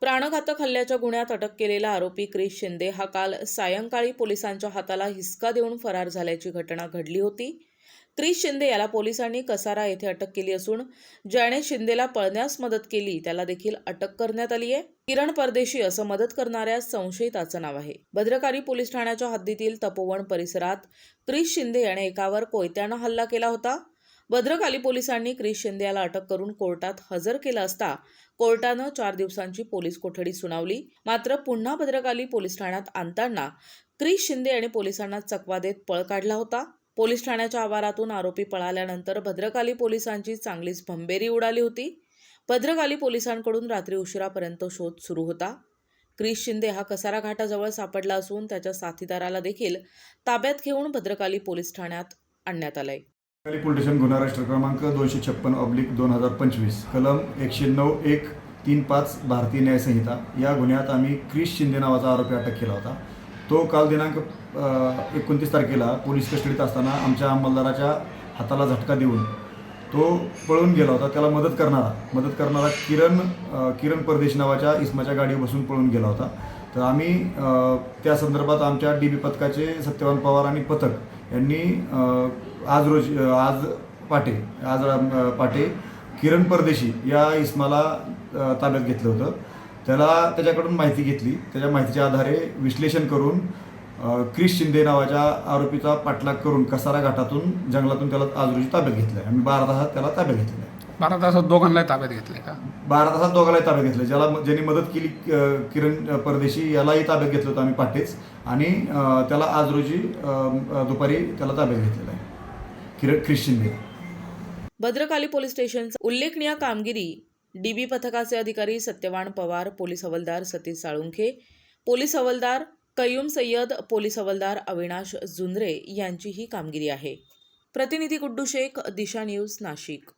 प्राणघातक हल्ल्याच्या गुन्ह्यात अटक केलेला आरोपी क्रिश शिंदे हा काल सायंकाळी पोलिसांच्या हाताला हिसका देऊन फरार झाल्याची घटना घडली होती. क्रिश शिंदे याला पोलिसांनी कसारा येथे अटक केली असून ज्याने शिंदेला पळण्यास मदत केली त्याला देखील अटक करण्यात आली आहे. किरण परदेशी असं मदत करणाऱ्या संशयिताचं नाव आहे. भद्रकारी पोलीस ठाण्याच्या हद्दीतील तपोवन परिसरात क्रिश शिंदे याने एकावर कोयत्यानं हल्ला केला होता. भद्रकाली पोलिसांनी क्रिश शिंदे याला अटक करून कोर्टात हजर केलं असता कोर्टानं चार दिवसांची पोलीस कोठडी सुनावली. मात्र पुन्हा भद्रकाली पोलीस ठाण्यात आणताना क्रिश शिंदे आणि पोलिसांना चकवा देत पळ काढला होता. पोलीस ठाण्याच्या आवारातून आरोपी पळाल्यानंतर भद्रकाली पोलिसांची चांगलीच भंबेरी उडाली होती. भद्रकाली पोलिसांकडून रात्री उशिरापर्यंत शोध सुरू होता. क्रिश शिंदे हा कसारा घाटाजवळ सापडला असून त्याच्या साथीदाराला देखील ताब्यात घेऊन भद्रकाली पोलीस ठाण्यात आणण्यात आलंय. खाली गुन्हा राष्ट्र क्रमांक दोनशे छप्पन ऑब्लिक दोन हजार पंचवीस कलम एकशे नऊ एक तीन पाच भारतीय न्यायसंहिता या गुन्ह्यात आम्ही क्रिश शिंदे नावाचा आरोपी अटक केला होता. तो काल दिनांक एकोणतीस तारखेला पोलीस कस्टडीत असताना आमच्या अंमलदाराच्या हाताला झटका देऊन तो पळून गेला होता. त्याला मदत करणारा मदत करणारा किरण किरण परदेश नावाच्या इस्माच्या गाडीवर बसून पळून गेला होता. तर आम्ही त्या संदर्भात आमच्या डी बी पथकाचे सत्यवान पवार आणि पथक यांनी आज रोज आज पाटे आज पाटे किरण परदेशी या इस्माला ताब्यात घेतलं होतं. त्याला त्याच्याकडून माहिती घेतली. त्याच्या माहितीच्या आधारे विश्लेषण करून क्रिश शिंदे नावाच्या आरोपीचा पाठलाग करून कसारा घाटातून जंगलातून त्याला आज रोजी ताब्यात घेतलं आहे आम्ही बारा दहा त्याला ताब्यात घेतलेलं आहे बारा तासात दोघांना ताब्यात घेतले का? बारा तासात दोघांनाही ताब्यात घेतलं. ज्याला ज्यांनी मदत केली किरण परदेशी यालाही ताब्यात घेतलं होतं आम्ही पाटेच आणि त्याला आज रोजी दुपारी त्याला ताब्यात घेतलेलं आहे. किरण शिंदे. भद्रकाली पोलीस स्टेशनचा उल्लेखनीय कामगिरी. डीबी पथकाचे अधिकारी सत्यवान पवार पोलीस हवालदार सतीश साळुंखे पोलीस हवालदार कयूम सय्यद पोलीस हवालदार अविनाश जुंद्रे यांची ही कामगिरी आहे. प्रतिनिधी गुड्डू शेख दिशा न्यूज नाशिक.